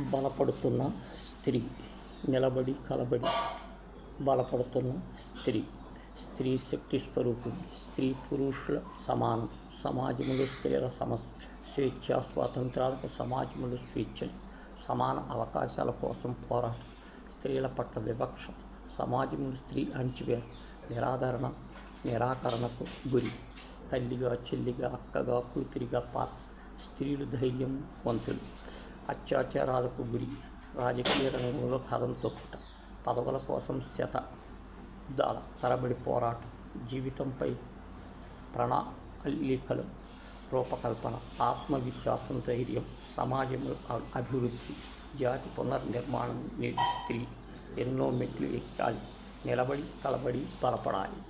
బలపడుతున్న స్త్రీ నిలబడి కలబడి బలపడుతున్న స్త్రీ. స్త్రీ శక్తి స్వరూపుడు స్త్రీ పురుషుల సమానం సమాజంలో స్త్రీల సమస్య స్వేచ్ఛ స్వాతంత్రాలకు సమాజంలో స్వేచ్ఛ సమాన అవకాశాల కోసం పోరాటం స్త్రీల పట్ల వివక్ష సమాజంలో స్త్రీ అణిచివేత నిరాదరణ నిరాకరణకు గురి తల్లిగా చెల్లిగా అక్కగా కూతురిగా పాత్ర స్త్రీలు ధైర్యం వంతులు. అత్యాచారాలకు గురి. రాజకీయ రంగంలో కథం తొక్కుట పదవుల కోసం శత దాల తరబడి పోరాటం జీవితంపై ప్రణాళికలు రూపకల్పన ఆత్మవిశ్వాసం ధైర్యం సమాజంలో అభివృద్ధి జాతి పునర్నిర్మాణం నేటి స్త్రీ ఎన్నో మెట్లు ఎక్కాలి నిలబడి తలబడి నిలబడి కలబడి బలపడాలి.